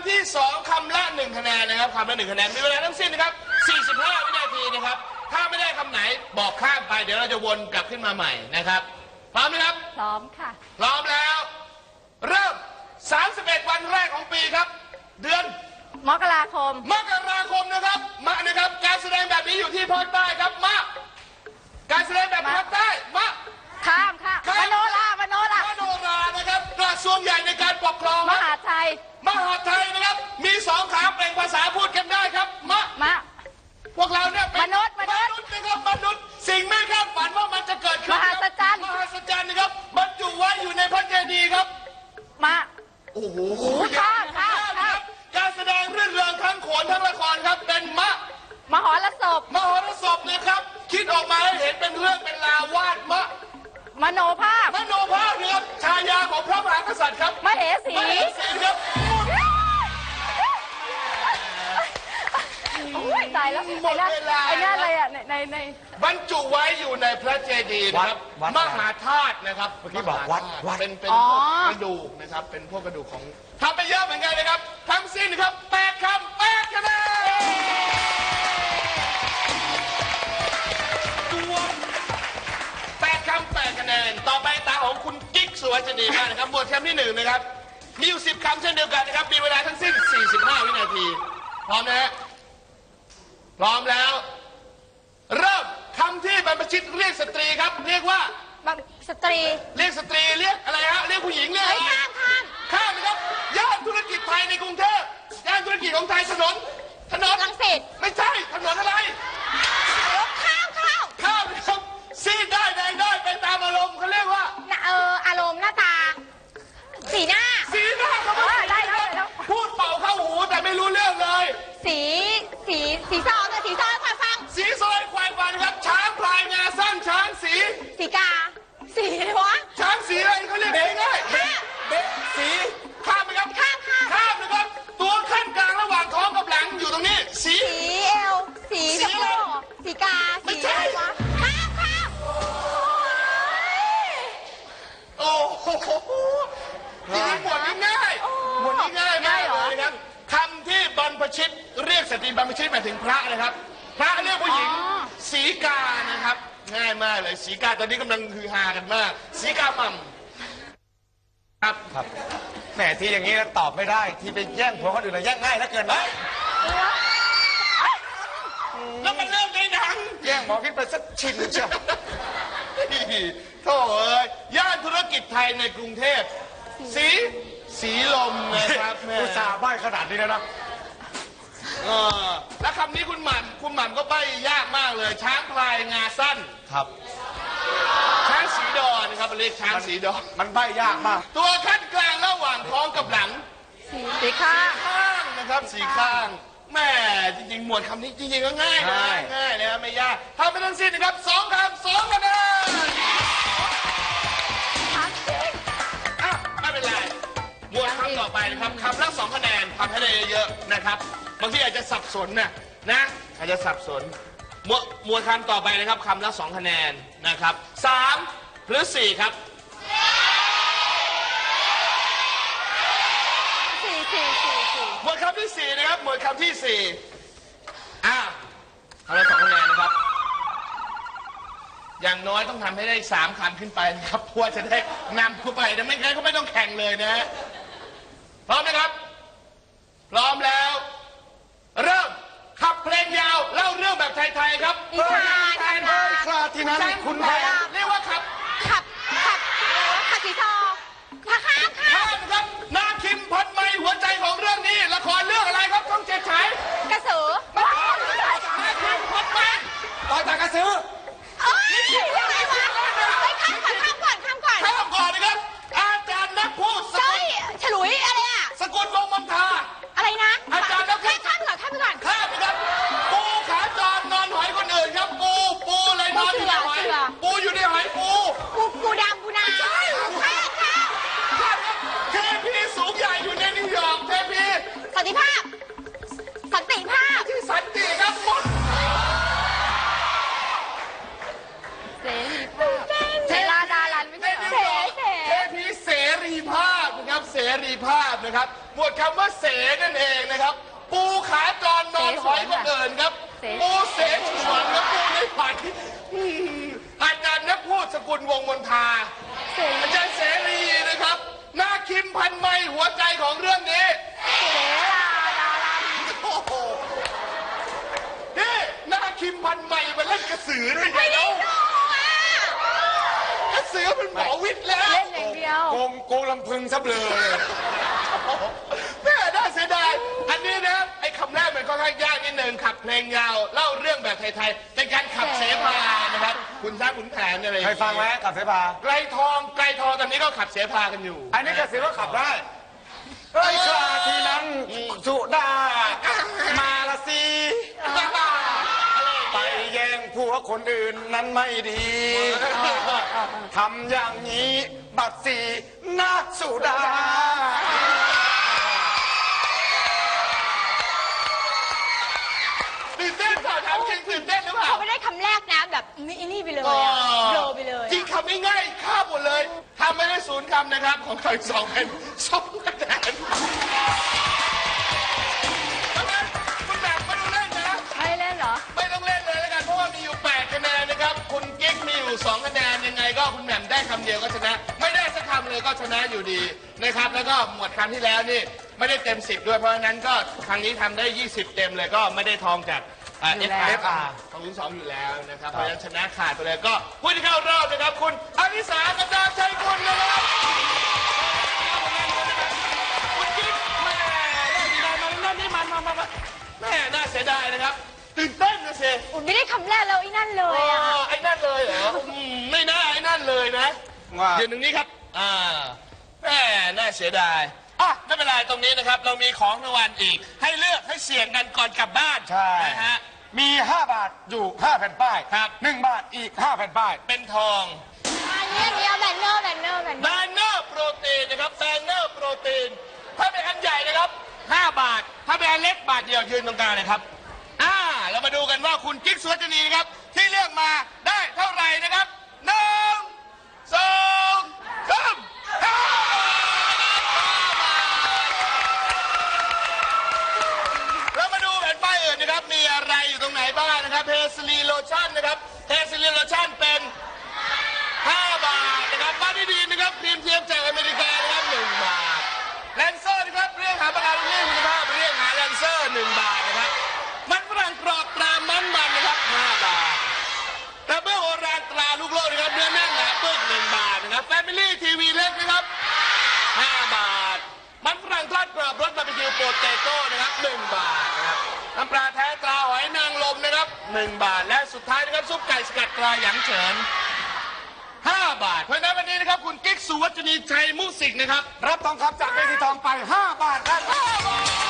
ำที่สองคำละหนึ่งคะแนนนะครับคำละหนึ่งคะแนนมีเวลาทั้งสิ้นนะครับ45วินาทีนะครับ ถ้าไม่ได้คำไหนบอกข้ามไป เดี๋ยวเราจะวนกลับขึ้นมาใหม่นะครับ พร้อมไหมครับ พร้อมค่ะ พร้อมแล้ว เริ่ม 31 วันแรกของปีครับ เดือนมกราคม มกราคมนะครับ มานะครับ การแสดงแบบนี้อยู่ที่ภาคใต้ครับ มา การแสดงแบบภาคใต้ มา ครองมครับหาชัยมหาดไทยนะครับ มีสองขาเปล่งภาษาพูดกันได้ครับ มะ มะ พวกเราเนี่ยเป็นมนุษย์ มนุษย์นะครับมนุษย์สิ่งไม่คาดฝันว่ามันจะเกิดขึ้นมหัศจรรย์ มหัศจรรย์นะครับบรรจุไว้อยู่ในพระเจดีย์ครับ มะ โอ้โหข้ามข้ามนะครับการแสดงเรื่องเริงทั้งโขนทั้งละครครับ เป็นมะ มหรสพมหรสพนะครับ คิดออกมาให้เห็นเป็นเรื่องเป็นราววาดมะ มโนภาพ กษัตริย์ครับมเหสี มเหสีครับโอ้ยตายแล้วไอ้นั่นไอ้นั่นอะไรอะในในในบรรจุไว้อยู่ในพระเจดีย์นะครับวัดมวัดอะไรหาธาตุนะครับเมื่อกี้บอกวัดวัด เป็นเป็นพวกกระดูกนะครับเป็นพวกกระดูกของทำไปเยอะเหมือนกันนะครับทั้งสิ้นนะครับแปดคำแปดคะแนน กิ๊กสุวัจนีมากนะครับหมวดคำที่หนึ่งนะครับ มีอยู่สิบคำเช่นเดียวกันนะครับ มีเวลาทั้งสิ้น 45 วินาที พร้อมนะฮะ พร้อมแล้ว เริ่มคำที่บรรพชิตเรียกสตรีครับ เรียกว่าบังสตรี เรียกสตรีเรียกอะไรฮะ เรียกผู้หญิงเรียกอะไรเฮ้ยข้ามข้ามข้ามนะครับ ย่านธุรกิจไทยในกรุงเทพย่านธุรกิจของไทยถนน ถนนลังสิต ไม่ใช่ ถนนอะไรข้ สีสีสีซอเนี่ยสีซอความฟัง สีซอยควายฟันครับช้างพลายงาสั้นช้างสีสีกา สีอะไรวะช้างสีอะไรเขาเรียกง่าย พชิต เรียกสตรีบรรพชิตหมายถึงพระนะครับ พระเรียกผู้หญิงสีกานะครับ ง่ายมากเลยสีกาตอนนี้กำลังฮือฮากันมากสีกาหม่ำครับ ครับแหมที่อย่างนี้แล้วตอบไม่ได้ ที่ไปแย่งผัวคนอื่นเลยแย่งง่ายเหลือเกินนะแล้วมันเริ่มในหนัง แย่งหมอพิษไปสักชินเชียวโถ่เอ้ยย่านธุรกิจไทยในกรุงเทพ สี สีลมนะครับแม่อุตส่าห์ใบ้ขนาดนี้แล้วนะ เออแล้วคำนี้คุณหม่ำคุณหม่ำก็ใบยากมากเลย ช้างพลายงาสั้น ครับ ช้างสีดอนนะครับเรียกช้างสีดอน มันใบ้ยากมาก ตัวขั้นกลางระหว่างท้องกับหลัง สีข้างข้างนะครับสีข้างแม่จริงๆ หมวดคำนี้จริงๆก็ง่ายนะง่ายง่ายนะครับไม่ยากทำไปทั้งสิ้นนะครับสองคำสองคะแนน ต่อไปนะครับคำละสองคะแนนทำให้ได้เยอะๆนะครับบางทีอาจจะสับสนนะนะอาจจะสับสนหมวดหมวดคำต่อไปนะครับคำละสองคะแนนนะครับสามหรือสี่ครับสี่สี่สี่สี่หมวดคำที่สี่นะครับหมวดคำที่สี่อ่าทำละสองคะแนนนะครับ อย่างน้อยต้องทำให้ได้สามคำขึ้นไปนะครับเพื่อจะได้นำเข้าไปแต่ไม่งั้นก็ไม่ต้องแข่งเลยนะฮะ พร้อมนะครับ พร้อมแล้ว เริ่มขับเพลงยาวเล่าเรื่องแบบไทยๆครับนิทานธรรมดาคลาที่นั้นช่างคุณแพแม่เรียกว่าขับขับขับขับสีทองข้ามข้ามข้ามข้ามนะครับนาคิมพันไมหัวใจของเรื่องนี้ละครเรื่องอะไรครับต้องเจ็ดฉายกระสือนาคิมพันไมต่อยตากระซื้อเอ้ รีภาพนะครับ หมวดคำว่าเสนั่นเองนะครับ ปูขาจรนอนหอยมาเดินครับปูเสฉวนและปูในฝันอืมาจารย์นักพูดสกุลวงมนทา เสรีอาจารย์เสรีนะครับ หน้าคิมพันไม่หัวใจของเรื่องนี้ เสลาดาราโหนี่หน้าคิมพันไม่มาเล่นกระสือด้วยไม่ได้เนาะดูอะกระสือเป็นหมอวิทย์แล้ว อย่างเดียวโกงโกงลำพึงซับเลยแม่น่าเสียดายอันนี้นะไอ้คำแรกมันก็ค่อนข้างยากนิดหนึ่งขับเพลงยาวเล่าเรื่องแบบไทยๆเป็นการขับเสพานะครับคุณช้างขุนแผนอะไรอย่างเคงี้ยฟังไหมกับเสพา ไกลทองไกลทองตอนนี้ก็ขับเสพากันอยู่ อันนี้กระสือก็ขับได้เฮ้ยคลาทีนั้นสุดามาละสิ ไปแย่งผัว คนอื่นนั้นไม่ดี ทำอย่างนี้บัตรสีนักสุดา ตื่นเต้นเปล่าถามจริงตื่นเต้นหรือเปล่า เขาไม่ได้คำแรกนะแบบนี่นี่ไปเลยก็อะโดไปเลยจริงคำง่ายๆข้ามหมดเลยทำไม่ได้ศูนย์คำนะครับ ของใครสองเป็นสอง กคำเลยก็ชนะอยู่ดีนะครับ แล้วก็หมวดครั้งที่แล้วนี่ไม่ได้เต็ม 10 ด้วยเพราะฉะนั้นก็ครั้งนี้ทำได้ 20 เต็มเลยก็ไม่ได้ทองจากเออยู่ฟแล้ว อาร์ของคุณสองอยู่แล้วนะครับเพราะฉะนั้นชนะขาดไปเลยก็ผู้ที่เข้ารอบนะครับ คุณอนิสากับดาวชัยคุณนะครับ คุณกิ๊กแม่ได้ดีได้มานั่นนี่มันมามามาแม่น่าเสียดายนะครับตื่นเต้นนะเซ อุ่นไม่ได้คำแรกแล้วไอ้นั่นเลเอยอะอไอ้นั่นเลยเหรออืมไม่น่าไอ้นั่นเลยนะว่ายืนตรงนี้ครับ อ่าแม่น่าเสียดายอะไม่เป็นไรตรงนี้นะครับ เรามีของรางวัลอีก ให้เลือกให้เสี่ยงกันก่อนกลับบ้านใช่ นะฮะ มี 5 บาทอยู่ 5 แผ่นป้ายครับ 1 บาทอีก 5 แผ่นป้าย เป็นทอง อันนี้อันนี้เอาแบนเนอร์แบนเนอร์แบนเนแบอร์นเนอร์โปรตีนนะครับแบนเนอร์โปรตีน ถ้าเป็นอันใหญ่นะครับ 5 บาท ถ้าเป็นอันเล็กบาทเดียวยืนตรงกลางเลยครับอ่าเรามาดูกันว่าคุณกิ๊กสวัจนีนะครับ ที่เลือกมาได้เท่าไหร่นะครับหนึ่งสองสามห้าเรามาดูแผ่นป้ายอื่นนะครับ มีอะไรอยู่ตรงไหนบ้างนะครับเฮสลีโลชั่นนะครับเฮสลีโลชั่นเป็น 5 บาทนะครับบ้านที่ดีนะครับครีมเทียมจากอเมริกานะครับ1บาทแลนเซอร์นะครับเรื่องหาประกันเรื่องคุณภาพเรื่องหาแลนเซอร์1บาทนะครับ มันฝรั่งกรอบตรามันมันนะครับ 5 บาทแต่เบื้องโอรานตราลูกโลกนะครับเนื้อแน่นหนาปึก1บาทนะครับแฟมิลี่ทีวีเล็กนะครับ 5 บาท มันฝรั่งทอดกรอบรสบาร์บีคิว โปเตโต้นะครับ 1 บาทนะครับน้ำปลาแท้ตราหอยนางรมนะครับ 1 บาทและสุดท้ายนะครับซุปไก่สกัดตราหยางเฉิน 5 บาท เพราะฉะนั้นวันนี้นะครับ คุณกิ๊กสุวัจนีชัยมุสิกนะครับ รับทองคำจากเวทีทองไป 5 บาทครับ